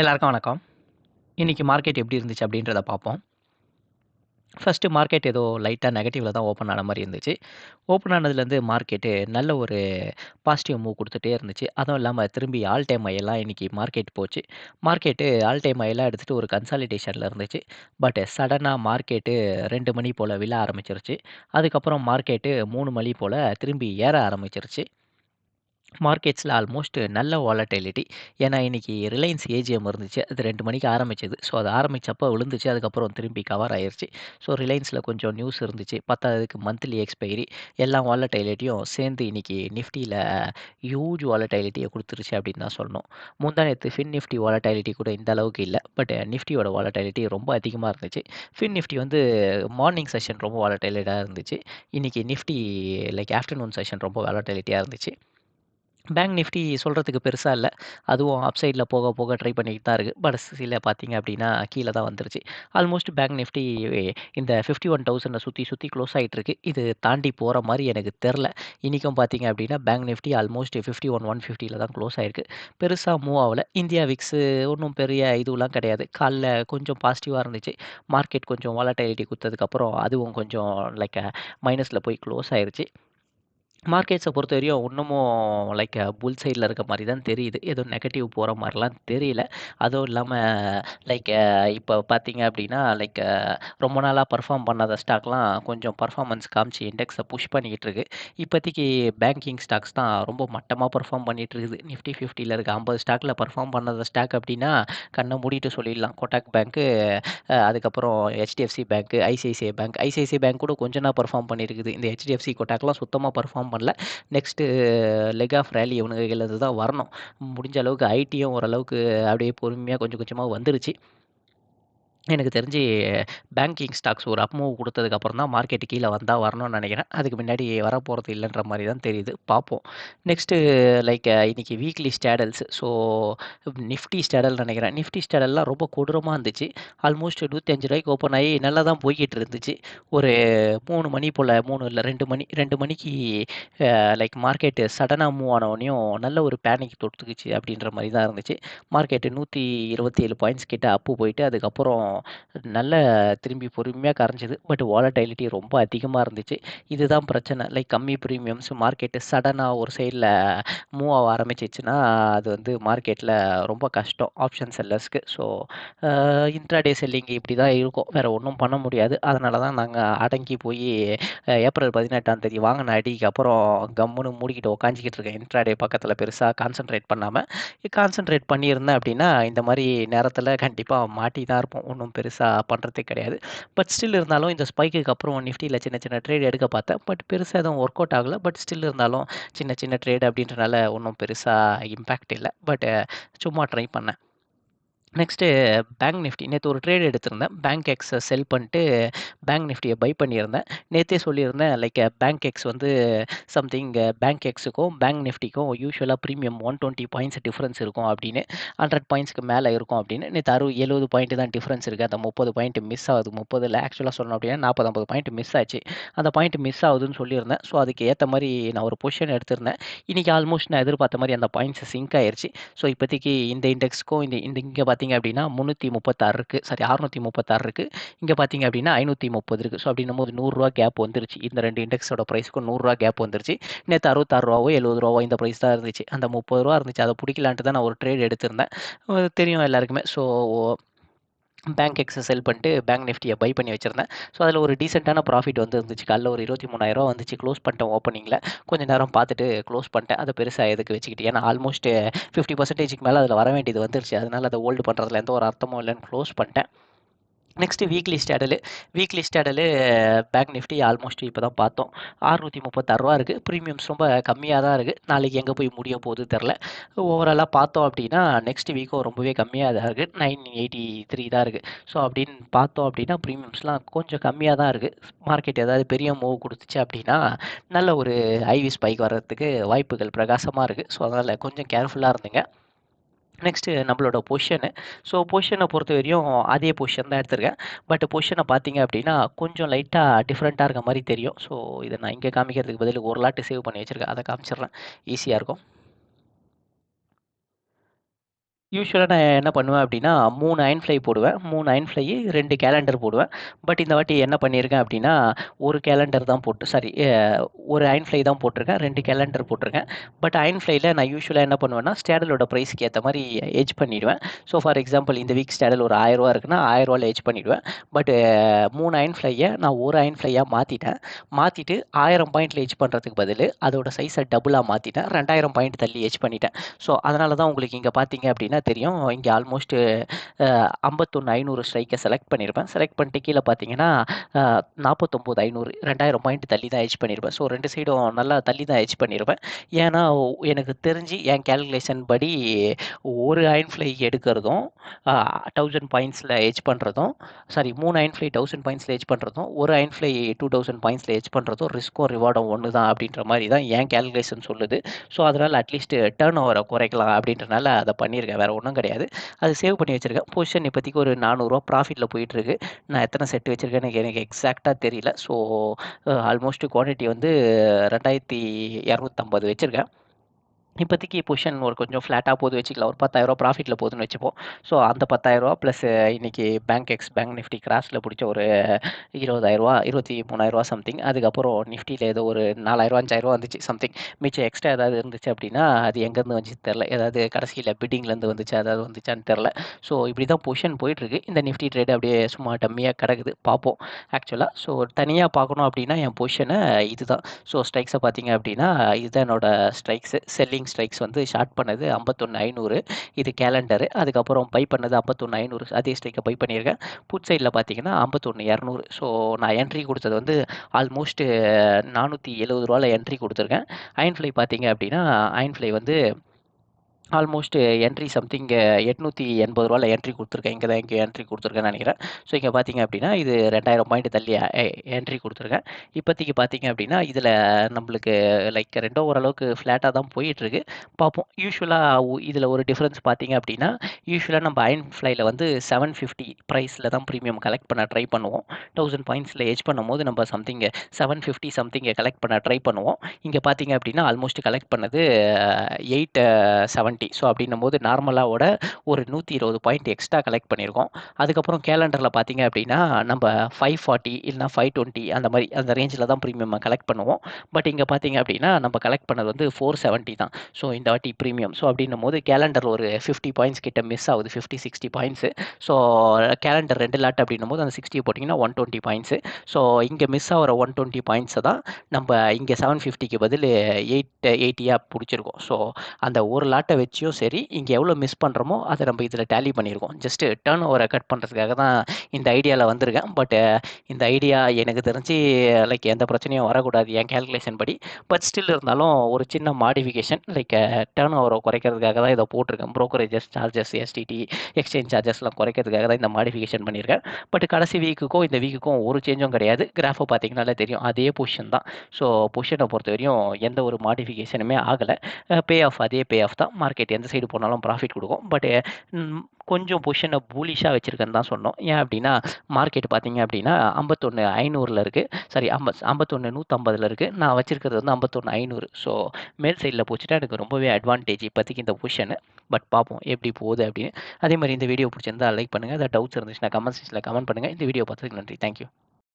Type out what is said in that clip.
எல்லாருக்கும் வணக்கம். இன்றைக்கி மார்க்கெட் எப்படி இருந்துச்சு அப்படின்றத பார்ப்போம். ஃபஸ்ட்டு மார்க்கெட் ஏதோ லைட்டாக நெகட்டிவில் தான் ஓப்பன் ஆன மாதிரி இருந்துச்சு. ஓப்பன் ஆனதுலேருந்து மார்க்கெட்டு நல்ல ஒரு பாசிட்டிவ் மூவ் கொடுத்துட்டே இருந்துச்சு. அதுவும் இல்லாமல் திரும்பி ஆல் டைம் ஐயெல்லாம் எல்லாம் இன்னைக்கு மார்க்கெட் போச்சு. மார்க்கெட்டு ஆல் டைம் ஐயெல்லாம் எடுத்துகிட்டு ஒரு கன்சாலிடேஷனில் இருந்துச்சு. பட் சடனாக மார்க்கெட்டு ரெண்டு மணி போல் விழ ஆரம்பிச்சிருச்சு அதுக்கப்புறம் மார்க்கெட்டு மூணு மணி போல் திரும்பி ஏற ஆரம்பிச்சிருச்சு மார்க்கெட்ஸில் ஆல்மோஸ்ட் நல்ல வாலட்டிலிட்டி. ஏன்னா இன்றைக்கி ரிலையன்ஸ் ஏஜிஎம் இருந்துச்சு. அது ரெண்டு மணிக்கு ஆரம்பிச்சது. ஸோ அது ஆரம்பித்தப்போ விழுந்துச்சு. அதுக்கப்புறம் திரும்பி கவர் ஆயிடுச்சு ஸோ ரிலையன்ஸில் கொஞ்சம் நியூஸ் இருந்துச்சு. பத்தாவதுக்கு மந்த்லி எக்ஸ்பைரி எல்லா வாலட்டிலிட்டியும் சேர்ந்து இன்னைக்கு நிஃப்டியில் ஹியூஜ் வாலட்டைலிட்டியை கொடுத்துருச்சு அப்படின்னு தான் சொல்லணும். முந்தானத்து ஃபின் நிஃப்டி வாலட்டிலிட்டி கூட இந்த அளவுக்கு இல்லை பட் நிஃப்டியோட வாலட்டிலிட்டி ரொம்ப அதிகமாக இருந்துச்சு. ஃபின் நிஃப்டி வந்து மார்னிங் செஷன் ரொம்ப வாலட்டிலிட்டா இருந்துச்சு. இன்றைக்கி நிஃப்டி லைக் ஆஃப்டர்நூன் செஷன் ரொம்ப வாலட்டிலிட்டியா இருந்துச்சு. பேங்க் நிஃப்டி சொல்கிறதுக்கு பெருசாக இல்லை அதுவும் அப் சைடில் போக போக ட்ரை பண்ணிக்கிட்டு தான் இருக்குது பட் சில பார்த்தீங்க அப்படின்னா கீழே தான் வந்துருச்சு. ஆல்மோஸ்ட் பேங்க் நிஃப்டி இந்த ஃபிஃப்டி ஒன் தௌசண்டை சுற்றி சுற்றி க்ளோஸ் ஆகிட்டு இருக்கு. இது தாண்டி போகிற மாதிரி எனக்கு தெரில இன்னைக்கும் பார்த்தீங்க அப்படின்னா பேங்க் நிஃப்டி ஆல்மோஸ்ட் 51,150ல தான் க்ளோஸ் ஆயிருக்கு. பெருசாக மூவ் ஆகலை இந்தியா விக்ஸு ஒன்றும் பெரிய இதுவெலாம் கிடையாது. காலைல கொஞ்சம் பாசிட்டிவாக இருந்துச்சு. மார்க்கெட் கொஞ்சம் வாலட்டிலிட்டி குத்ததுக்கப்புறம் அதுவும் கொஞ்சம் லைக் மைனஸில் போய் க்ளோஸ் ஆயிருச்சு. மார்க்கெட்ஸை பொறுத்த வரையும் இன்னமும் லைக் புல் சைடில் இருக்க மாதிரி தான் தெரியுது. எதுவும் நெகட்டிவ் போகிற மாதிரிலாம் தெரியல. அதுவும் இல்லாமல் லைக் இப்போ பார்த்தீங்க அப்படின்னா லைக் ரொம்ப நாளாக பர்ஃபார்ம் பண்ணாத ஸ்டாக்லாம் கொஞ்சம் பர்ஃபார்மன்ஸ் காமிச்சு இண்டெக்ஸை புஷ் பண்ணிக்கிட்டு இருக்கு. இப்போதைக்கு பேங்கிங் ஸ்டாக்ஸ் தான் ரொம்ப மட்டமாக பெர்ஃபார்ம் பண்ணிகிட்டு இருக்குது. நிஃப்டி 50ல இருக்க 50 ஸ்டாக்ல பெர்ஃபார்ம் பண்ணாத ஸ்டாக் அப்படின்னா கண்ணை மூடிட்டு சொல்லிடலாம். கோட்டாக் பேங்க்கு, அதுக்கப்புறம் HDFC Bank, ICICI Bank. ICICI Bank கூட கொஞ்சம் நான் பெர்ஃபார்ம் பண்ணியிருக்குது. இந்த HDFC, கோட்டாக்லாம் சுத்தமாக பெர்ஃபார்ம் பண்ணல. நெக்ஸ்ட்டு லெக் ஆஃப் ரேலி இவனுங்ககிட்டருந்து தான் வரணும். முடிஞ்ச அளவுக்கு ஐடியும் ஓரளவுக்கு அப்படியே பொறுமையாக கொஞ்சம் கொஞ்சமாக வந்துருச்சு. எனக்கு தெரிஞ்சு பேங்கிங் ஸ்டாக்ஸ் ஒரு அப் மூவ் குடுத்ததுக்கப்புறம் தான் மார்க்கெட் கீழே வந்தால் வரணும்னு நினைக்கிறேன் அதுக்கு முன்னாடி வரப்போகிறது இல்லைன்ற மாதிரி தான் தெரியுது. பார்ப்போம். நெக்ஸ்ட்டு லைக் இன்னைக்கு weekly straddles. So Nifty straddle நினைக்கிறேன் நிஃப்டி ஸ்டேடல்லாம் ரொம்ப கொடூரமாக இருந்துச்சு. ஆல்மோஸ்ட் நூற்றஞ்சு ரூபாய்க்கு ஓப்பன் ஆகி நல்லா தான் போய்கிட்டு இருந்துச்சு. ஒரு மூணு மணி போல் மூணு இல்லை ரெண்டு மணி ரெண்டு மணிக்கு லைக் மார்க்கெட்டு சடனாக மூவ் ஆனவனையும் நல்ல ஒரு பேனிக் தொடுத்துக்குச்சு அப்படின்ற மாதிரி தான் இருந்துச்சு. மார்க்கெட்டு நூற்றி இருபத்தி ஏழு பாயிண்ட்ஸ் கிட்ட அப்பு போயிட்டு அதுக்கப்புறம் நல்ல திரும்பி பொறுமையாக கரைஞ்சிது பட் வாலடைலிட்டி ரொம்ப அதிகமாக இருந்துச்சு. இதுதான் பிரச்சனை. லைக் கம்மி ப்ரீமியம்ஸ் மார்க்கெட்டு சடனாக ஒரு சைடில் மூவ் ஆக ஆரம்பிச்சிச்சுன்னா அது வந்து மார்க்கெட்டில் ரொம்ப கஷ்டம். ஆப்ஷன் செல்லர்ஸ்க்கு. ஸோ இன்ட்ராடே செல்லிங் இப்படி தான் இருக்கும். வேறு ஒன்றும் பண்ண முடியாது. அதனால தான் நாங்கள் அடங்கி போய் ஏப்ரல் 18ஆம் தேதி வாங்கின அடிக்கு அப்புறம் கம்முன்னு மூடிக்கிட்டு உக்காஞ்சிக்கிட்டு இருக்கேன். இன்ட்ராடே பக்கத்தில் பெருசாக கான்சன்ட்ரேட் பண்ணாமல் கான்சன்ட்ரேட் பண்ணியிருந்தேன் அப்படின்னா, இந்த மாதிரி நேரத்தில் கண்டிப்பாக மாட்டி தான் இருப்போம். ஒன்றும் பெருசாக பண்ணுறதே கிடையாது. பட் ஸ்டில் இருந்தாலும் இந்த ஸ்பைக்குக்கு அப்புறம் நிஃப்டியில் சின்ன சின்ன ட்ரேட் எடுக்க பார்த்தேன். பட் பெருசாக எதுவும் ஒர்க் அவுட் ஆகலை பட் ஸ்டில் இருந்தாலும் சின்ன சின்ன ட்ரேட் அப்படின்றனால ஒன்றும் பெருசாக இம்பேக்ட் இல்லை பட் சும்மா ட்ரை பண்ணேன். Next Bank Nifty. நேற்று ஒரு ட்ரேட் எடுத்திருந்தேன். பேங்க் எக்ஸை செல் பண்ணிட்டு பேங்க் நிஃப்டியை பை பண்ணியிருந்தேன். நேற்றே சொல்லியிருந்தேன் லைக் பேங்க் எக்ஸ் வந்து சம்திங் பேங்க் எக்ஸுக்கும், பேங்க் நிஃப்டிக்கும் யூசுவலா பிரீமியம் 120 பாயிண்ட்ஸ் டிஃப்ரென்ஸ் இருக்கும் அப்படின்னு. 100 பாயிண்ட்ஸ்க்கு மேலே இருக்கும் அப்படின்னு. நேற்று அறுபது எழுபது பாயிண்ட் தான் டிஃப்ரென்ஸ் இருக்குது அந்த 30 பாயிண்ட் மிஸ் ஆகுது. முப்பதில் ஆக்சுவலாக சொல்லணும் அப்படின்னா 40, 50 பாயிண்ட் மிஸ் ஆச்சு. அந்த பாயிண்ட் மிஸ் ஆகுதுன்னு சொல்லியிருந்தேன். ஸோ அதுக்கு ஏற்ற மாதிரி நான் ஒரு பொசிஷன் எடுத்திருந்தேன். இன்றைக்கி ஆல்மோஸ்ட் நான் எதிர்பார்த்த மாதிரி அந்த பாயிண்ட்ஸ் சிங்க் ஆயிடுச்சு ஸோ இப்போதைக்கு இந்த இண்டெக்ஸ்க்கும் இந்த இந்த இங்கே பார்த்தீங்கன்னா பார்த்தீங்க அப்படின்னா முந்நூற்றி முப்பத்தாறு இருக்குது சாரி 636 இருக்கு. இங்க பார்த்தீங்க அப்படின்னா ஐநூற்றி முப்பது இருக்குது ஸோ அப்படின்னும் போது நூறுரூவா கேப் வந்துருச்சு. இந்த ரெண்டு இண்டெக்ஸோட ப்ரைஸுக்கும் நூறுரூவா கேப் வந்துருச்சு. நேற்று அறுபத்தாறு ரூபாவோ எழுபது ரூபாவோ இந்த ப்ரைஸ் தான் இருந்துச்சு. அந்த முப்பது ரூபா இருந்துச்சு. அதை பிடிக்கலான்ட்டு தான் நான் ஒரு ட்ரேட் எடுத்திருந்தேன். தெரியும் எல்லாருக்குமே. ஸோ பேங்க் எக்ஸை செல் பண்ணிட்டு பேங்க் நிஃப்டியை பை பண்ணி வச்சுருந்தேன் ஸோ அதில் ஒரு டீசென்ட்டான ப்ராஃபிட் வந்து இருந்துச்சு. காலைல ஒரு இருபத்தி மூணாயிரரூவா வந்துச்சு. க்ளோஸ் பண்ணிட்டேன் ஓப்பனிங்கில் கொஞ்சம் நேரம் பார்த்துட்டு க்ளோஸ் பண்ணிட்டேன். அதை பெருசாக எதுக்கு வச்சுக்கிட்டு. ஏன்னா ஆல்மோஸ்ட் ஃபிஃப்டி பர்சன்டேஜுக்கு மேலே அதில் வர வேண்டியது வந்துருச்சு. அதனால் அதை ஹோல்டு பண்ணுறதுல எந்த ஒரு அர்த்தமும் இல்லைன்னு க்ளோஸ் பண்ணிட்டேன். Next weekly straddle. Weekly straddle Bank Nifty almost இப்போ தான் பார்த்தோம். ரூ. 636 இருக்குது ப்ரீமியம்ஸ் ரொம்ப கம்மியாக தான் இருக்குது நாளைக்கு எங்கே போய் முடிய போகுது தெரில ஓவராலாக பார்த்தோம் அப்படின்னா நெக்ஸ்ட் வீக்கும் ரொம்பவே கம்மியாக தான் இருக்குது நைன் எயிட்டி த்ரீ தான் இருக்குது ஸோ அப்படின்னு பார்த்தோம் அப்படின்னா ப்ரீமியம்ஸ்லாம் கொஞ்சம் கம்மியாக தான் இருக்குது மார்க்கெட் ஏதாவது பெரிய மூவ் கொடுத்துச்சு அப்படின்னா, நல்ல ஒரு ஐவி ஸ்பைக் வர்றதுக்கு வாய்ப்புகள் பிரகாசமாக இருக்குது ஸோ அதனால் கொஞ்சம் கேர்ஃபுல்லாக இருந்துங்க. நெக்ஸ்ட்டு நம்மளோட பொஷனு ஸோ பொசிஷன பொறுத்தவரையும் அதே பொஷன் தான் எடுத்திருக்கேன். பட் பொஷனை பார்த்தீங்க அப்படின்னா, கொஞ்சம் லைட்டாக டிஃப்ரெண்ட்டாக இருக்க மாதிரி தெரியும். ஸோ இதை நான் இங்கே காமிக்கிறதுக்கு பதில் ஒரு லாட்டு சேவ் பண்ணி வச்சுருக்கேன் அதை காமிச்சிடுறேன். ஈஸியாக இருக்கும். யூஸ்வலாக நான் என்ன பண்ணுவேன் அப்படின்னா மூணு அயர்ன் ஃப்ளை போடுவேன். மூணு அயன் ஃப்ளை, ரெண்டு கேலண்டர் போடுவேன். பட் இந்த வாட்டி என்ன பண்ணியிருக்கேன் அப்படின்னா ஒரு கேலண்டர் தான் போட்டு சாரி ஒரு அயன் ஃப்ளை தான் போட்டிருக்கேன். ரெண்டு கேலண்டர் போட்டிருக்கேன். பட் அயர்ன் ஃப்ளையில் நான் யூஸ்வலாக என்ன பண்ணுவேன்னா, ஸ்டேடலோட ப்ரைஸ்க்கு ஏற்ற மாதிரி ஹெட்ஜ் பண்ணிடுவேன். ஸோ ஃபார் எக்ஸாம்பிள் இந்த வீக் ஸ்டேடல் ஒரு ஆயிரரூவா இருக்குன்னா, ஆயிரரூவாவில் 1000ல பண்ணிவிடுவேன் பட் 3 அயர்ன் ஃப்ளையை நான் ஒரு அயர்ன் ஃப்ளையா மாத்திட்டேன். மாத்திட்டு 1000 பாயிண்ட்ல ஹெஜ் பண்ணுறதுக்கு பதிலு, அதோட சைஸை டபுளாக மாற்றிட்டேன் ரெண்டாயிரம் பாயிண்ட் தள்ளி ஹெஜ் பண்ணிட்டேன். ஸோ அதனால தான் உங்களுக்கு இங்கே பார்த்தீங்க அப்படின்னா அப்டின்னா தெரியும். இங்கே ஆல்மோஸ்ட் ஐம்பத்தொன்று ஐநூறு ஸ்ட்ரைக்கை செலக்ட் பண்ணியிருப்பேன். செலக்ட் பண்ணிட்டு கீழே பார்த்தீங்கன்னா, நாற்பத்தொம்போது ஐநூறு ரெண்டாயிரம் பாயிண்ட் தள்ளி தான் ஹெச் பண்ணியிருப்பேன். ஸோ ரெண்டு சைடும் நல்லா தள்ளி தான் ஹெச் பண்ணியிருப்பேன். ஏன்னா, எனக்கு தெரிஞ்சு என் கேல்குலேஷன் படி ஒரு அயர்ன் ஃப்ளை எடுக்கிறதும், தௌசண்ட் பாயிண்ட்ஸில் ஹெச் பண்ணுறதும் சாரி மூணு அயன் ஃப்ளை தௌசண்ட் பாயிண்ட்ஸில் ஹெச் பண்ணுறதும் ஒரு அயன் ஃப்ளை டூ தௌசண்ட் பாயிண்ட்ஸில் ஹெச் பண்ணுறதும் ரிஸ்க்கும் ரிவார்டும் ஒன்று தான் அப்படின்ற மாதிரி தான் என் கேல்குலேஷன் சொல்லுது. ஸோ அதனால் அட்லீஸ்ட் டர்ன் ஓவரை குறைக்கலாம் அப்படின்றனால அதை பண்ணியிருக்கேன். வேறு ஒன்றும் கிடையாது. அது சேவ் பண்ணி வச்சுருக்கேன் பொசிஷன் இப்போதைக்கு ஒரு நானூறுரூவா ப்ராஃபிட்டில் போயிட்டுருக்கு. நான் எத்தனை செட் வச்சுருக்கேன் எனக்கு எனக்கு எக்ஸாக்டாக தெரியல. ஸோ ஆல்மோஸ்ட் குவான்டிட்டி வந்து ரெண்டாயிரத்தி இரநூத்தம்பது வச்சுருக்கேன் இப்போதைக்கு பொசிஷன் ஒரு கொஞ்சம் ஃப்ளாட்டாக போகுது வச்சுக்கலாம். ஒரு ரூ. 10,000 ப்ராஃபிட்ல போகுதுன்னு வச்சுப்போம். ஸோ அந்த ரூ. 10,000 பிளஸ் இன்னைக்கு பேங்க் எக்ஸ் பேங்க் நிஃப்டி கிராஸில் பிடிச்ச ஒரு ரூ. 20,000 23,000 சம்திங். அதுக்கப்புறம் நிஃப்டியில் ஏதோ ஒரு ரூ. 4,000 5,000 வந்துச்சு சம்திங். மிச்சம் எக்ஸ்ட்ரா ஏதாவது இருந்துச்சு அப்படின்னா அது எங்கேருந்து வந்துச்சு தெரில ஏதாவது கடைசியில் பிட்டிங்லேருந்து வந்துச்சு ஏதாவது வந்துச்சான்னு தெரில ஸோ இப்படி தான் பொசிஷன் போயிட்டுருக்கு. இந்த நிஃப்டி ட்ரேட் அப்படியே சும்மா டம்மியாக கிடக்குது. பார்ப்போம். ஆக்சுவலாக ஸோ தனியாக பார்க்கணும் அப்படின்னா என் பொசிஷனை இதுதான். ஸோ ஸ்ட்ரைக்ஸை பார்த்தீங்க அப்படின்னா இதுதான் என்னோடய ஸ்ட்ரைக்ஸு செல்லிங் ஸ்ட்ரைக்ஸ் வந்து ஷார்ட் பண்ணது 51,500 இது கேலண்டரு. அதுக்கப்புறம் பை பண்ணது 51,500 அதே ஸ்ட்ரைக்கை பை பண்ணியிருக்கேன். புட் சைடில் பார்த்தீங்கன்னா 51,200 ஸோ நான் என்ட்ரி கொடுத்தது வந்து ஆல்மோஸ்ட் ரூ. 470ல என்ட்ரி கொடுத்துருக்கேன் அயன் ஃப்ளை பார்த்தீங்க அப்படின்னா அயன் ஃப்ளை வந்து ஆல்மோஸ்ட் என்ட்ரி சம்திங் எட்நூற்றி எண்பது ரூபாயில் என்ட்ரி கொடுத்துருக்கேன் இங்கே தான் இங்கே என்ட்ரி கொடுத்துருக்கேன்னு நினைக்கிறேன் ஸோ இங்கே பார்த்தீங்க அப்படின்னா இது 2000 பாயிண்ட் தள்ளி என்ட்ரி கொடுத்துருக்கேன் இப்போதைக்கு பார்த்தீங்க அப்படின்னா இதில் நம்மளுக்கு லைக் ரெண்டோ ஓரளவுக்கு ஃப்ளாட்டாக தான் போயிட்டுருக்கு. பார்ப்போம். யூஸ்வலாக இதில் ஒரு டிஃப்ரென்ஸ் பார்த்தீங்க அப்படின்னா யூஸ்வலாக நம்ம அயர்ன் ஃப்ளைல வந்து செவன் ஃபிஃப்டி ப்ரைஸில் தான் ப்ரீமியம் கலெக்ட் பண்ண ட்ரை பண்ணுவோம். தௌசண்ட் பாயிண்ட்ஸில் ஏஜ் பண்ணும்போது நம்ம சம்திங் 750 சம்திங் கலெக்ட் பண்ண ட்ரை பண்ணுவோம். இங்கே பார்த்தீங்க அப்படின்னா ஆல்மோஸ்ட் கலெக்ட் பண்ணது uh, 870 ஸோ அப்டின்னும்போது நார்மலாவோட ஒரு 120 பாயிண்ட் எக்ஸ்ட்ரா கலெக்ட் பண்ணியிருக்கோம். அதுக்கப்புறம் கேலண்டரில் பார்த்தீங்க அப்படின்னா நம்ம ஃபைவ் ஃபார்ட்டி இல்லைனா ஃபைவ் டுவெண்ட்டி அந்த மாதிரி அந்த ரேஞ்சில் தான் ப்ரீமியம் கலெக்ட் பண்ணுவோம். பட் இங்கே பார்த்தீங்க அப்படின்னா நம்ம கலெக்ட் பண்ணது வந்து 470 தான். ஸோ இந்த வாட்டி ப்ரீமியம் ஸோ அப்படின்னும் போது கேலண்டர் ஒரு 50 பாயிண்ட்ஸ் கிட்ட மிஸ் ஆகுது. Fifty sixty points so calendar ரெண்டு லாட் அப்படின்னும் போது அந்த 60 போட்டீங்கன்னா 120 பாயிண்ட்ஸ். ஸோ இங்கே மிஸ் ஆகிற ஒன் டுவெண்ட்டி பாயிண்ட்ஸை தான் நம்ம இங்கே செவன் ஃபிஃப்டிக்கு பதில் எயிட் எயிட்டியாக பிடிச்சிருக்கோம் ஸோ அந்த ஒரு லாட்ட வச்சியோ சரி, இங்கே எவ்வளோ மிஸ் பண்ணுறோமோ அதை நம்ம இதில் டேலி பண்ணியிருக்கோம். ஜஸ்ட்டு டர்ன் ஓவரை கட் பண்ணுறதுக்காக தான் இந்த ஐடியாவில் வந்திருக்கேன். பட் இந்த ஐடியா எனக்கு தெரிஞ்சு லைக் எந்த பிரச்சனையும் வரக்கூடாது என் கேல்குலேஷன் படி. பட் ஸ்டில் இருந்தாலும் ஒரு சின்ன மாடிஃபிகேஷன் லைக் டர்ன் ஓவரை குறைக்கிறதுக்காக தான் இதை போட்டிருக்கேன். ப்ரோக்கரேஜஸ் சார்ஜஸ், எஸ்டிடி, எக்ஸ்சேஞ்ச் சார்ஜஸ்லாம் குறைக்கிறதுக்காக தான் இந்த மாடிஃபிகேஷன் பண்ணியிருக்கேன். பட் கடைசி வீக்குக்கும் இந்த வீக்குக்கும் ஒரு சேஞ்சும் கிடையாது. கிராஃபை பார்த்தீங்கனாலே தெரியும். அதே பொசிஷன் தான். ஸோ பொஷினை பொறுத்த வரையும் எந்த ஒரு மாடிஃபிகேஷனுமே ஆகலை பே ஆஃப் அதே பே ஆஃப் தான். மார்க்கெட் எந்த சைடு போனாலும் ப்ராஃபிட் கொடுக்கும் பட் கொஞ்சம் பொசிஷனை பூலிஷாக வச்சுருக்கேன்னு தான் சொன்னோம். ஏன் அப்படின்னா மார்க்கெட் பார்த்தீங்க அப்டின்னா 51,500ல இருக்கு. சாரி ஐம்ப ஐம்பத்தொன்று நூற்றம்பதில் இருக்குது நான் வச்சுருக்கிறது வந்து 51,500 ஸோ மேல் சைடில் போச்சுட்டா எனக்கு ரொம்பவே அட்வான்டேஜ் இப்போதைக்கு இந்த பொசிஷனு. பட் பார்ப்போம் எப்படி போகுது அப்படின்னு அதே மாதிரி இந்த வீடியோ பிடிச்சிருந்தா லைக் பண்ணுங்கள் ஏதாவது டவுட்ஸ் இருந்துச்சுன்னா கமெண்ட் செக்ஷனில் கமெண்ட் பண்ணுங்க. இந்த வீடியோ பார்த்ததுக்கு நன்றி. Thank you.